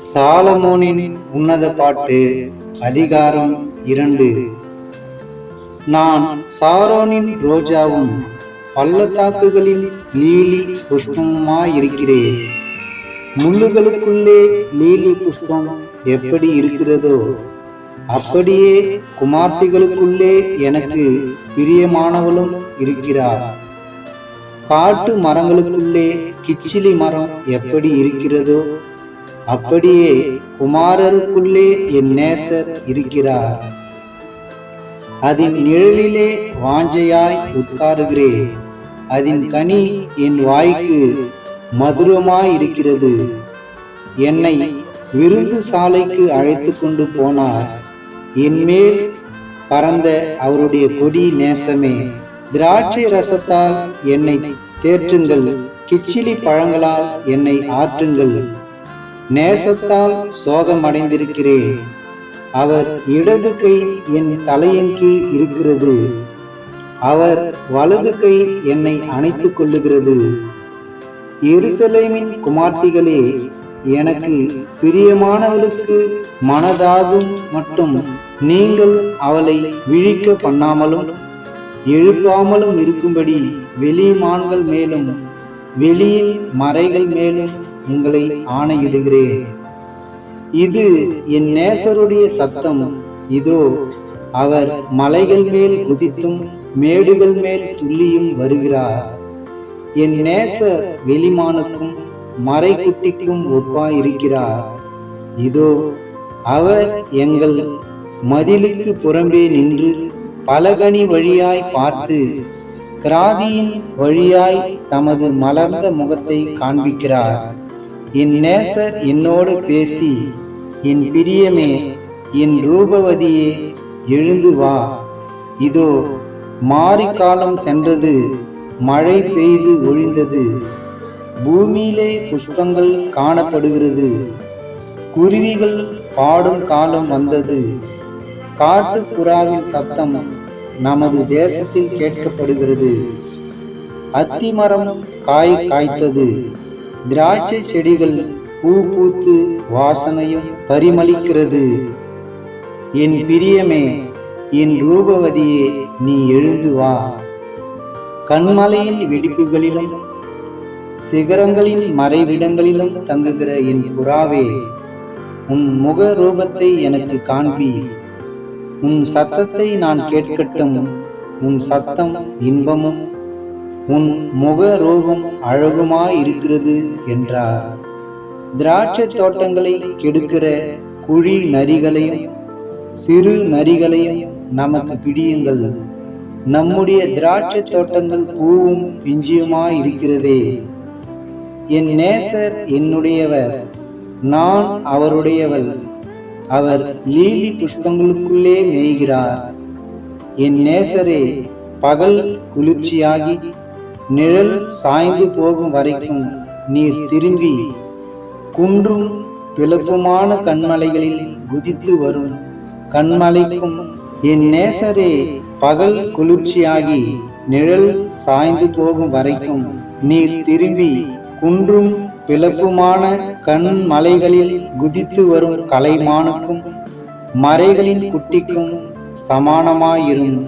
சாலமோனின் உன்னத பாட்டு அதிகாரம் இரண்டு. நான் சாரோனின் ரோஜாவும் பள்ளத்தாக்குகளில் லீலி புஷ்பமாயிருக்கிறேன் முள்ளுகளுக்குள்ளே லீலி புஷ்பம் எப்படி இருக்கிறதோ அப்படியே குமார்த்திகளுக்குள்ளே எனக்கு பிரியமானவளும் இருக்கிறார். காட்டு மரங்களுக்குள்ளே கிச்சிலி மரம் எப்படி இருக்கிறதோ அப்படியே குமாரருக்குள்ளே என் நேசர் இருக்கிறார். அதன் நிழலிலே வாஞ்சையாய் உட்காருகிறேன். அதன் கனி என் வாய்க்கு மதுரமாய் இருக்கிறது என்னை விருந்து சாலைக்கு அழைத்து கொண்டு போனார். என்மேல் பறந்த அவருடைய கொடி நேசமே. திராட்சை ரசத்தால் என்னை தேற்றுங்கள். கிச்சிலி பழங்களால் என்னை ஆற்றுங்கள். நேசத்தால் சோகமடைந்திருக்கிறேன் அவர் இடது கை என் தலையின் கீழ் இருக்கிறது. அவர் வலது கை என்னை அணைத்துக் கொள்ளுகிறது. எருசலேமின் குமார்த்திகளே எனக்கு பிரியமானவளுக்கு மனதாகும் மட்டும் நீங்கள் அவளை விழிக்க பண்ணாமலும் எழுப்பாமலும் இருக்கும்படி வெளிமான்கள் மேலும் வெளியின் மறைகள் மேலும் உங்களை ஆணையிடுகிறேன். இது என் நேசருடைய சத்தம். இதோ அவர் மலைகள் மேல் குதித்தும் மேடுகள் மேல் துள்ளியும் வருகிறார். என் நேசர் வெளிமானுக்கும் மறைக்குட்டிக்கும் ஒப்பாயிருக்கிறார். இதோ அவர் எங்கள் மதிலுக்கு புறம்பே நின்று பலகனி வழியாய் பார்த்து கிராதியின் வழியாய் தமது மலர்ந்த முகத்தை காண்பிக்கிறார். என் நேசர் என்னோடு பேசி என் பிரியமே என் ரூபவதியே எழுந்து வா. இதோ மாறி காலம் சென்றது மழை பெய்து ஒழிந்தது. பூமியிலே புஷ்பங்கள் காணப்படுகிறது. குருவிகள் பாடும் காலம் வந்தது. காட்டுப்புறாவின் சத்தம் நமது தேசத்தில் கேட்கப்படுகிறது. அத்திமரம் காய் காய்த்தது. திராட்சை செடிகள் பூ பூத்து வாசனையும் பரிமளிக்கிறது. என் பிரியமே என் ரூபவதியே நீ எழுந்து வா. கண்மலையின் வெடிப்புகளிலும் சிகரங்களின் மறைவிடங்களிலும் தங்குகிற என் புறாவே உன் முக ரூபத்தை எனக்கு காண்பி. உன் சத்தத்தை நான் கேட்கட்டும் உன் சத்தம் இன்பமும் உன் முக ரூபம் அழகுமாயிருக்கிறது என்றார். திராட்சை தோட்டங்களை கெடுக்கிற குழி நரிகளையும் சிறு நரிகளையும் நமக்கு பிடியுங்கள். நம்முடைய திராட்சை தோட்டங்கள் பூவும் பிஞ்சியுமாயிருக்கிறதே. என் நேசர் என்னுடையவர் நான் அவருடையவள். அவர் லீலி புஷ்பங்களுக்குள்ளே மேய்கிறார். என் நேசரே பகல் குளிர்ச்சியாகி நிழல் சாய்ந்து போகும் வரைக்கும் நீர் திரும்பி குன்றும் பிளப்புமான கண்மலைகளில் குதித்து வரும். கண்மலைக்கும் என் நேசரே பகல் குளிர்ச்சியாகி நிழல் சாய்ந்து போகும் வரைக்கும் நீர் திரும்பி குன்றும் பிளப்புமான கண் மலைகளில் குதித்து வரும் கலைமானுக்கும் மறைகளின் குட்டிக்கும் சமானமாயிரும்.